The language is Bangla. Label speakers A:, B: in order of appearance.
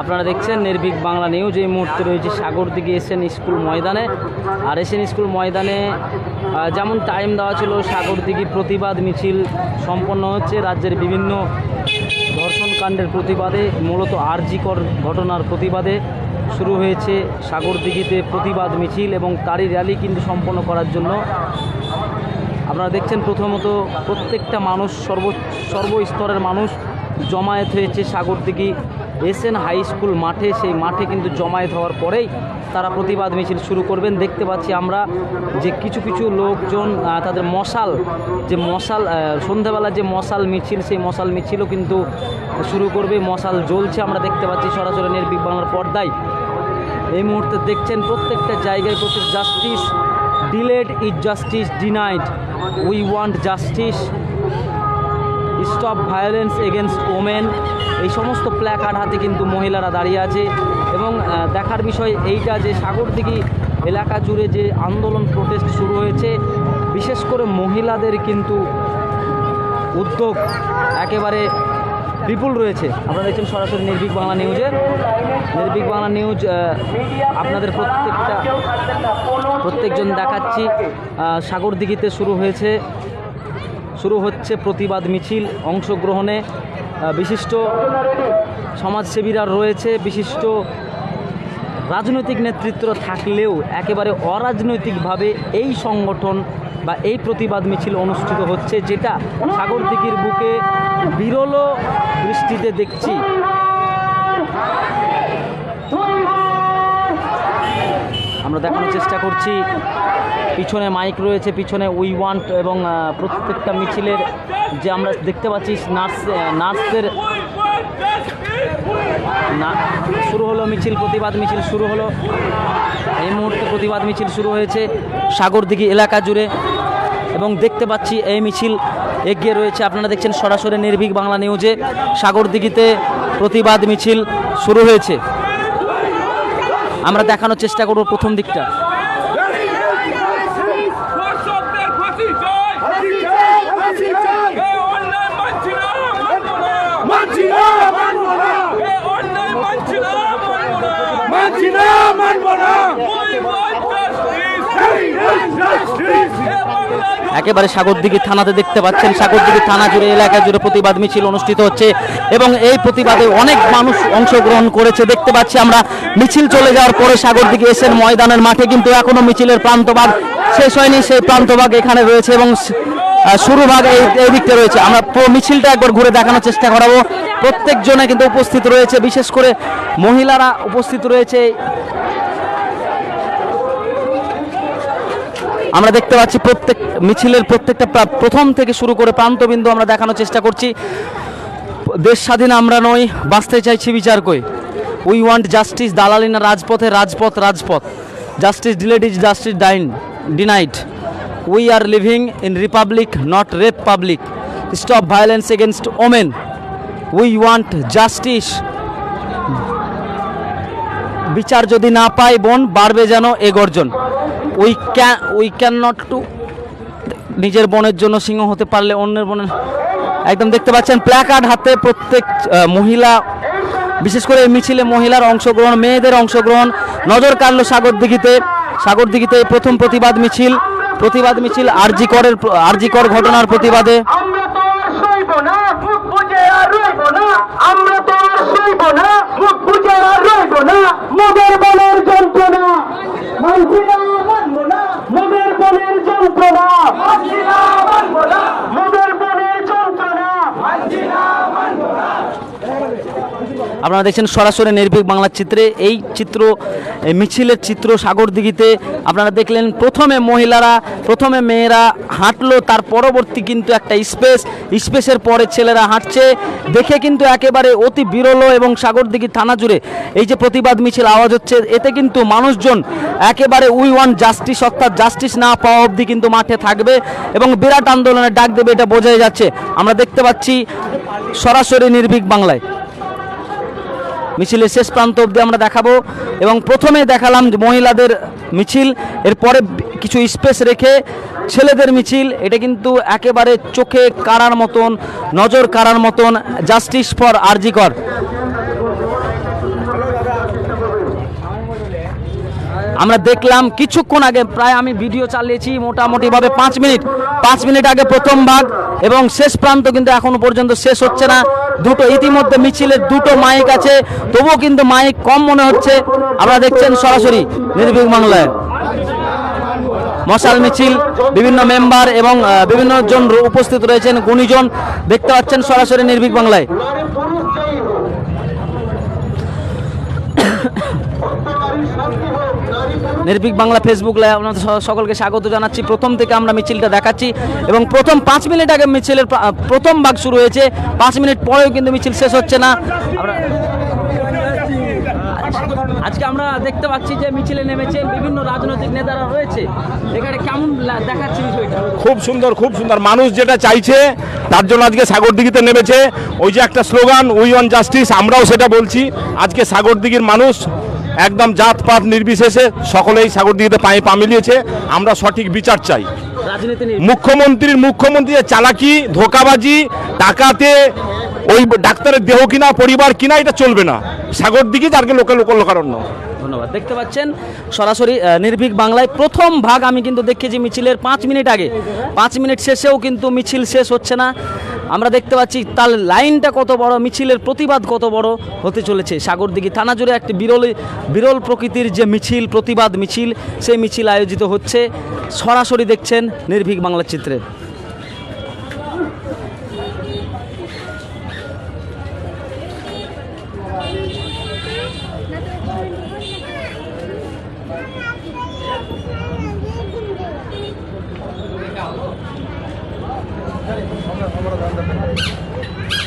A: আপনারা দেখছেন নির্ভীক বাংলা নিউজ। এই মুহূর্তে রয়েছে সাগর দিকে এসএন স্কুল ময়দানে। আর এসএন স্কুল ময়দানে যেমন টাইম দেওয়া ছিল, সাগর দিঘি প্রতিবাদ মিছিল সম্পন্ন হচ্ছে। রাজ্যের বিভিন্ন ধর্ষণকাণ্ডের প্রতিবাদে, মূলত আরজিকর ঘটনার প্রতিবাদে শুরু হয়েছে সাগর দিঘিতে প্রতিবাদ মিছিল এবং তারই র্যালি কিন্তু সম্পন্ন করার জন্য আপনারা দেখছেন প্রথমত প্রত্যেকটা মানুষ, সর্ব, সর্বস্তরের মানুষ জমায়েত হয়েছে সাগরদিঘি এসএন হাই স্কুল মাঠে। সেই মাঠে কিন্তু জমায়েত হওয়ার পরেই তারা প্রতিবাদ মিছিল শুরু করবেন। দেখতে পাচ্ছি আমরা যে কিছু কিছু লোকজন তাদের মশাল, যে মশাল সন্ধ্যাবেলা যে মশাল মিছিল, সেই মশাল মিছিলও কিন্তু শুরু করবে। মশাল জ্বলছে, আমরা দেখতে পাচ্ছি সরাসরি নির্ভীক বাংলার পর্দায়। এই মুহূর্তে দেখছেন প্রত্যেকটা জায়গায় প্রত্যেক justice delayed is justice denied. We want justice. Stop violence against women. এই সমস্ত প্ল্যাকার্ড হাতে কিন্তু মহিলারা দাঁড়িয়ে আছে এবং দেখার বিষয় এইটা যে সাগরদিঘি এলাকা জুড়ে যে আন্দোলন প্রোটেস্ট শুরু হয়েছে, বিশেষ করে মহিলাদের কিন্তু উদ্যোগ একেবারে বিপুল রয়েছে। আপনারা দেখছেন সরাসরি নির্ভীক বাংলা নিউজে নির্ভীক বাংলা নিউজ আপনাদের প্রত্যেকটা প্রত্যেকজন দেখাচ্ছি। আহ, সাগরদিঘিতে শুরু হয়েছে শুরু হচ্ছে প্রতিবাদ মিছিল অংশগ্রহণে। বিশিষ্ট সমাজসেবীরা রয়েছে। বিশিষ্ট রাজনৈতিক নেতৃত্ব থাকলেও একেবারে অরাজনৈতিকভাবে এই সংগঠন বা এই প্রতিবাদ মিছিল অনুষ্ঠিত হচ্ছে যেটা সাগরদিঘির বুকে বিরল দৃষ্টিতে দেখছি। আমরা দেখানোর চেষ্টা করছি। পিছনে মাইক রয়েছে, পিছনে উই ওয়ান্ট এবং প্রত্যেকটা মিছিলের যে আমরা দেখতে পাচ্ছি, নার্স নার্সদের না, শুরু হলো মিছিল, প্রতিবাদ মিছিল শুরু হলো। এই মুহূর্তে প্রতিবাদ মিছিল শুরু হয়েছে সাগরদিঘি এলাকা জুড়ে। এবং দেখতে পাচ্ছি এই মিছিল এগিয়ে রয়েছে। আপনারা দেখছেন সরাসরি নির্ভীক বাংলা নিউজে। সাগরদিঘিতে প্রতিবাদ মিছিল শুরু হয়েছে। আমরা দেখানোর চেষ্টা করব প্রথম দিকটা।
B: মানছি না। মানবো না।
A: একেবারে সাগরদিঘি থানাতে দেখতে পাচ্ছেন। সাগরদিঘি থানা জুড়ে, এলাকা জুড়ে প্রতিবাদ মিছিল অনুষ্ঠিত হচ্ছে এবং এই প্রতিবাদে অনেক মানুষ অংশগ্রহণ করেছে। দেখতে পাচ্ছি আমরা, মিছিল চলে যাওয়ার পরে সাগরদিঘি এসেন ময়দানের মাঠে কিন্তু এখনও মিছিলের প্রান্তভাগ শেষ হয়নি। সেই প্রান্তভাগ এখানে রয়েছে এবং শুরু ভাগ এই এই দিকটা রয়েছে। আমরা মিছিলটা একবার ঘুরে দেখানোর চেষ্টা করাবো। প্রত্যেকজনে কিন্তু উপস্থিত রয়েছে, বিশেষ করে মহিলারা উপস্থিত রয়েছে। আমরা দেখতে পাচ্ছি প্রত্যেক মিছিলের প্রত্যেকটা প্রা- প্রথম থেকে শুরু করে প্রান্তবিন্দু আমরা দেখানোর চেষ্টা করছি। দেশ স্বাধীন আমরা নই, বাঁচতে চাইছি বিচার কই? উই ওয়ান্ট জাস্টিস দালালি না রাজপথে? রাজপথ রাজপথ। Justice delayed is justice dine denied we are living in republic not rape public stop violence against women we want justice বিচার যদি না পাই বোন, বাড়বে যেন এ গর্জন। We can we can not to. নিজের বোনের জন্য সিংহ হতে পারলে অন্যের বোনের একদম দেখতে পাচ্ছেন, প্ল্যাকার্ড হাতে প্রত্যেক মহিলা বিশেষ করে মিছিলে মহিলার অংশগ্রহণ, মেয়েদের অংশগ্রহণ। নজর কাড়লো সাগরদিঘিতে সাগরদিঘিতে প্রথম প্রতিবাদ মিছিল। প্রতিবাদ মিছিল আরজি করের আরজি কর ঘটনার প্রতিবাদে
C: আমরা তো আর সইব না মুখ বুঝে আর রইব না আমরা তো আর সইব না মুখ বুঝে আর রইব না মোদের বলের যন্ত্রণা মানছি না মানব না মোদের বলের যন্ত্রণা মানছি না মানব না মোদের বলের যন্ত্রণা মানছি না মানব না
A: আপনারা দেখছেন সরাসরি নির্ভীক বাংলার চিত্রে। এই চিত্র মিছিলের চিত্র সাগরদিঘিতে আপনারা দেখলেন প্রথমে মহিলারা, প্রথমে মেয়েরা হাঁটলো, তার পরবর্তী কিন্তু একটা স্পেস। স্পেসের পরে ছেলেরা হাঁটছে। দেখে কিন্তু একেবারে অতি বিরল এবং সাগরদিঘি থানা জুড়ে এই যে প্রতিবাদ মিছিল আওয়াজ হচ্ছে, এতে কিন্তু মানুষজন একেবারে উই ওয়ান জাস্টিস, অর্থাৎ জাস্টিস না পাওয়া অবধি কিন্তু মাঠে থাকবে এবং বিরাট আন্দোলনের ডাক দেবে, এটা বোঝাই যাচ্ছে। আমরা দেখতে পাচ্ছি সরাসরি নির্ভীক বাংলায়। মিছিলের শেষ প্রান্ত অবধি আমরা দেখাবো। এবং প্রথমে দেখালাম যে মহিলাদের মিছিল, এরপরে কিছু স্পেস রেখে ছেলেদের মিছিল। এটা কিন্তু একেবারে চোখে কাড়ার মতন, নজর কাড়ার মতন, জাস্টিস ফর আরজিকর। আমরা দেখলাম কিছুক্ষণ আগে প্রায় আমি ভিডিও চালিয়েছি, মোটামুটিভাবে পাঁচ মিনিট। পাঁচ মিনিট আগে প্রথম ভাগ এবং শেষ প্রান্ত কিন্তু এখনও পর্যন্ত শেষ হচ্ছে না। দুটো ইতিমধ্যে মিছিলের দুটো মাইক আছে, তবুও কিন্তু মাইক কম মনে হচ্ছে। আপনারা দেখছেন সরাসরি নির্ভীক বাংলায়। মশাল মিছিল, বিভিন্ন মেম্বার এবং বিভিন্ন জন উপস্থিত রয়েছেন, গুণীজন। দেখতে পাচ্ছেন সরাসরি নির্ভীক বাংলায়। নির্ভীক বাংলা ফেসবুক লাইভ আপনাদের সকলকে স্বাগত জানাচ্ছি। প্রথম থেকে আমরা মিছিলটা দেখাচ্ছি এবং প্রথম পাঁচ মিনিট আগে মিছিলের প্রথম ভাগ শুরু হয়েছে। পাঁচ মিনিট পরেও কিন্তু মিছিল শেষ হচ্ছে না। আজকে আমরা দেখতে পাচ্ছি যে মিছিলে নেমেছেন বিভিন্ন রাজনৈতিক নেতারা রয়েছে। এখানে কেমন দেখাচ্ছে বিষয়টা?
D: খুব সুন্দর খুব সুন্দর। মানুষ যেটা চাইছে, তার জন্য আজকে সাগরদিঘিতে নেমেছে। ওই যে একটা স্লোগান উই অন জাস্টিস আমরাও সেটা বলছি। আজকে সাগরদিঘির মানুষ একদম জাতপাত নির্বিশেষে সকলেই সাগরদিঘিতে পায়ে পা মিলিয়েছে। আমরা সঠিক বিচার চাই। মুখ্যমন্ত্রীর মুখ্যমন্ত্রীর চালাকি ধোকাবাজি টাকাতে ওই ডাক্তারের দেহ কিনা, পরিবার কিনা, এটা চলবে না। সাগর সাগরদিঘি যারকে লোকে লোক লোকারণ্য।
A: ধন্যবাদ। দেখতে পাচ্ছেন, সরাসরি নির্ভীক বাংলায় প্রথম ভাগ আমি কিন্তু দেখেছি মিছিলের পাঁচ মিনিট আগে। পাঁচ মিনিট শেষেও কিন্তু মিছিল শেষ হচ্ছে না। আমরা দেখতে পাচ্ছি তার লাইনটা কত বড়, মিছিলের প্রতিবাদ কত বড় হতে চলেছে। সাগরদিঘি থানা জুড়ে একটি বিরল বিরল প্রকৃতির যে মিছিল, প্রতিবাদ মিছিল, সেই মিছিল আয়োজিত হচ্ছে। সরাসরি দেখছেন নির্ভীক বাংলার চিত্রে। Thank you.